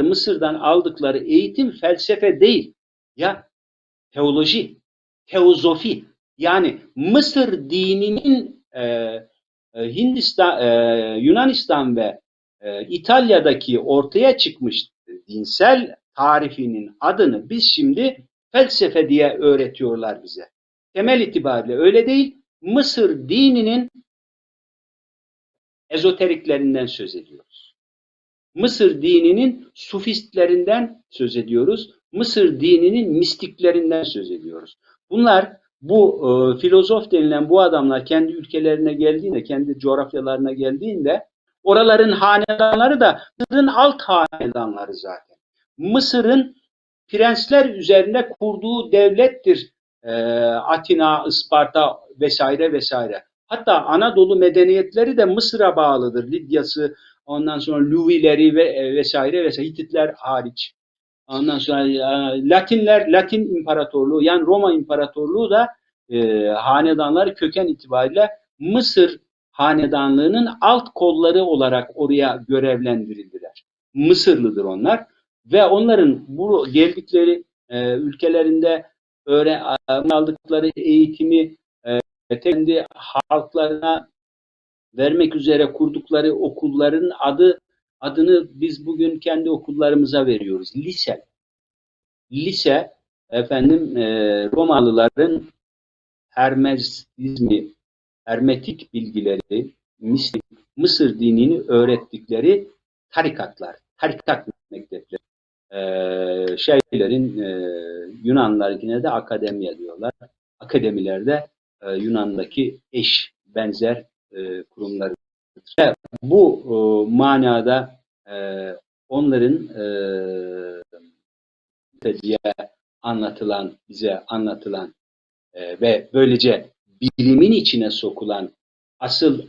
Mısır'dan aldıkları eğitim felsefe değil. Ya teoloji, teozofi. Yani Mısır dininin e, e, Hindistan, e, Yunanistan ve e, İtalya'daki ortaya çıkmış dinsel tarifinin adını biz şimdi felsefe diye öğretiyorlar bize. Temel itibariyle öyle değil. Mısır dininin ezoteriklerinden söz ediyoruz. Mısır dininin sufistlerinden söz ediyoruz. Mısır dininin mistiklerinden söz ediyoruz. Bunlar bu e, filozof denilen bu adamlar kendi ülkelerine geldiğinde, kendi coğrafyalarına geldiğinde oraların hanedanları da Mısır'ın alt hanedanları zaten. Mısır'ın prensler üzerinde kurduğu devlettir e, Atina, Isparta vesaire vesaire. Hatta Anadolu medeniyetleri de Mısır'a bağlıdır. Lidyası, ondan sonra Luvileri ve e, vesaire vesaire Hititler hariç. Ondan sonra e, Latinler, Latin İmparatorluğu yani Roma İmparatorluğu da e, hanedanlar köken itibariyle Mısır hanedanlığının alt kolları olarak oraya görevlendirildiler. Mısırlıdır onlar ve onların bu geldikleri e, ülkelerinde öğren aldıkları eğitimi e, kendi halklarına vermek üzere kurdukları okulların adı adını biz bugün kendi okullarımıza veriyoruz. Lise. Lise efendim e, Romalıların Hermezizmi, hermetik bilgileri, mistik, Mısır dinini öğrettikleri tarikatlar, tarikat mektepleri. Ee, şeylerin e, Yunanlarkine de akademiye diyorlar. Akademilerde e, Yunan'daki eş benzer e, bu e, manada e, onların e, diye anlatılan, bize anlatılan e, ve böylece bilimin içine sokulan asıl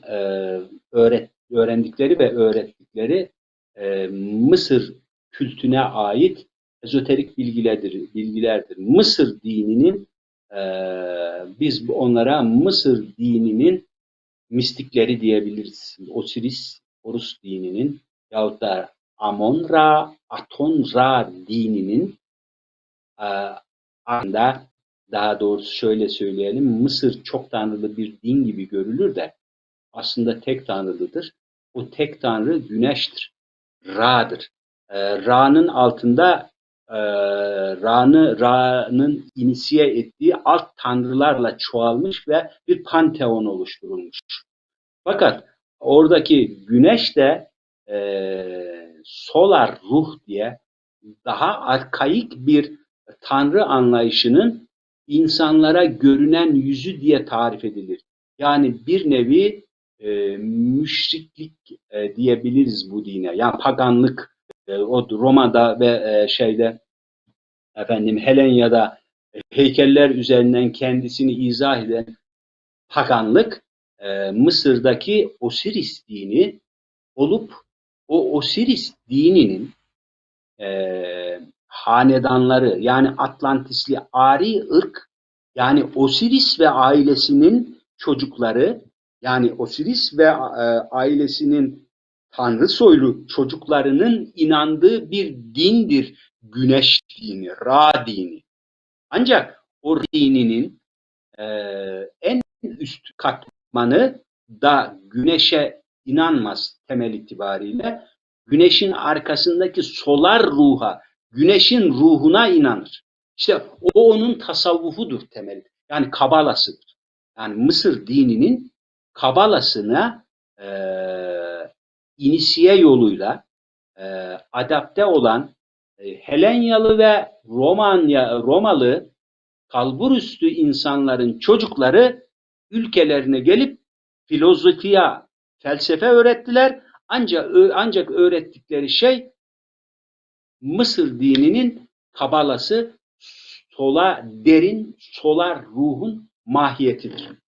öğret, öğrendikleri ve öğrettikleri Mısır kültüne ait ezoterik bilgilerdir. bilgilerdir. Mısır dininin e, biz onlara Mısır dininin mistikleri diyebiliriz. Osiris, Horus dininin yahut da Amon-Ra, Aton-Ra dininin e, anda daha doğrusu şöyle söyleyelim, Mısır çok tanrılı bir din gibi görülür de aslında tek tanrılıdır. O tek tanrı güneştir, Ra'dır. E, Ra'nın altında e, Ra'nı Ra'nın inisiye ettiği alt tanrılarla çoğalmış ve bir panteon oluşturulmuş. Fakat oradaki güneş de e, solar ruh diye daha arkaik bir tanrı anlayışının insanlara görünen yüzü diye tarif edilir. Yani bir nevi e, müşriklik e, diyebiliriz bu dine. Yani paganlık e, o Roma'da ve e, şeyde efendim Helenya'da heykeller üzerinden kendisini izah eden paganlık e, Mısır'daki Osiris dini olup o Osiris dininin e, hanedanları yani Atlantisli Ari ırk yani Osiris ve ailesinin çocukları yani Osiris ve e, ailesinin tanrı soylu çocuklarının inandığı bir dindir güneş dini, Ra dini. Ancak o dininin e, en üst katmanı da güneşe inanmaz temel itibariyle. Güneşin arkasındaki solar ruha, güneşin ruhuna inanır. İşte o onun tasavvufudur temel. Yani kabalasıdır. Yani Mısır dininin kabalasına e, inisiye yoluyla e, adapte olan e, Helenyalı ve Romanya, Romalı kalburüstü insanların çocukları ülkelerine gelip filozofiya, felsefe öğrettiler. Ancak ancak öğrettikleri şey Mısır dininin kabalası sola derin solar ruhun mahiyetidir.